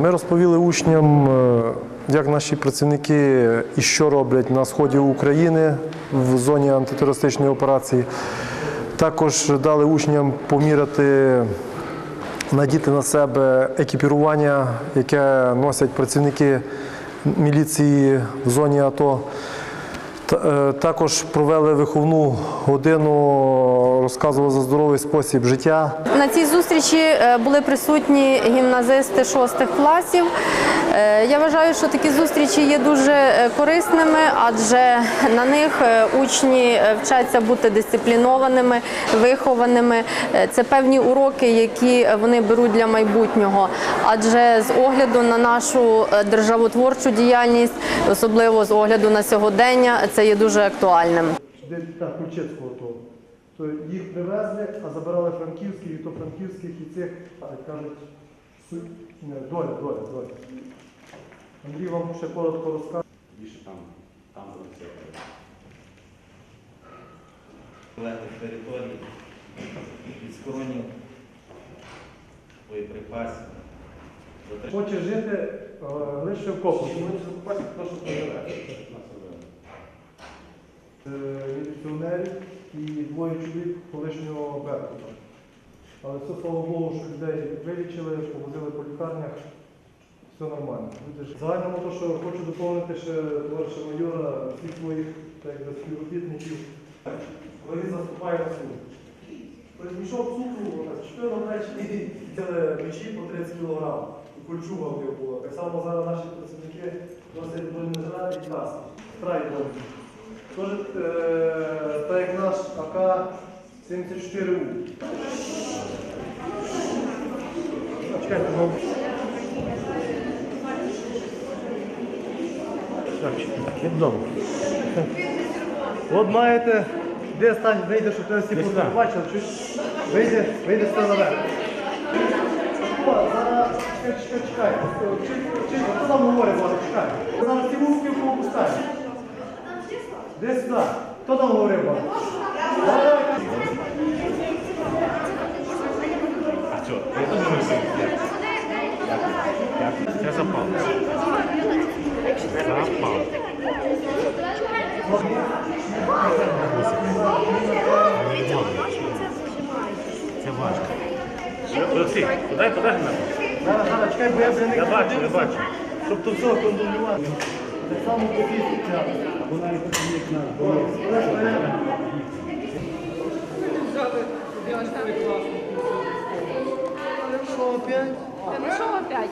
Ми розповіли учням, е, як наші працівники і що роблять на сході України в зоні антитерористичної операції. Також дали учням поміряти, надіти на себе екіпірування, яке носять працівники міліції в зоні АТО. Е, Також провели виховну годину, розказували за здоровий спосіб життя. На цій зустрічі е, були присутні гімназисти шостих класів. Е, Я вважаю, що такі зустрічі є дуже е, корисними, адже на них е, учні вчаться бути дисциплінованими, вихованими. Це певні уроки, які вони беруть для майбутнього. Адже з огляду на нашу державотворчу діяльність, особливо з огляду на сьогодення, це є дуже актуальним. Так, Ключицького то. То їх привезли, а забирали франківських, і то франківських, і цих, кажуть, доля, доля, доля. Андрій вам ще коротко розкаже. більше там, там залишили. Легких територій, від схоронів, боєприпасів. Хоче жити е, лише в копу. Е, Міліціонерів і двоє чоловік колишнього Беркута. Але все, слава Богу, що людей вилічили, повозили по лікарнях, все нормально. Люди Загальному то, що хочу доповнити ще товариша майора, всіх своїх так, співробітників, коли заступає на суд. Мішок цукру, чотири речі, взяли мечі по 30 кг. Кольчуга в них була. Так само зараз наші працівники носять бронежилети і каски. Страйк. Тож, е, так як наш АК-74У. Чекайте, ну. Так, як вдома. От маєте, де стань, вийде, щоб тебе всі побачили. Чуть вийде, вийде все наверх. О, Зараз чекай, чекай, чекай. Чи- чи- Хто там говорить, Влада, чекай. Зараз ці вовки в кого пускають. Де сюди? Хто там говорив, Влада? Це запал. Запал. Це важко. Олексій, подай, подай мене. Зараз, зараз, чекай, бо я вже не Я бачу, я бачу. Щоб то все контролювати. Так само по фізиці. Вона класно. Ну Що опять? Ну що опять?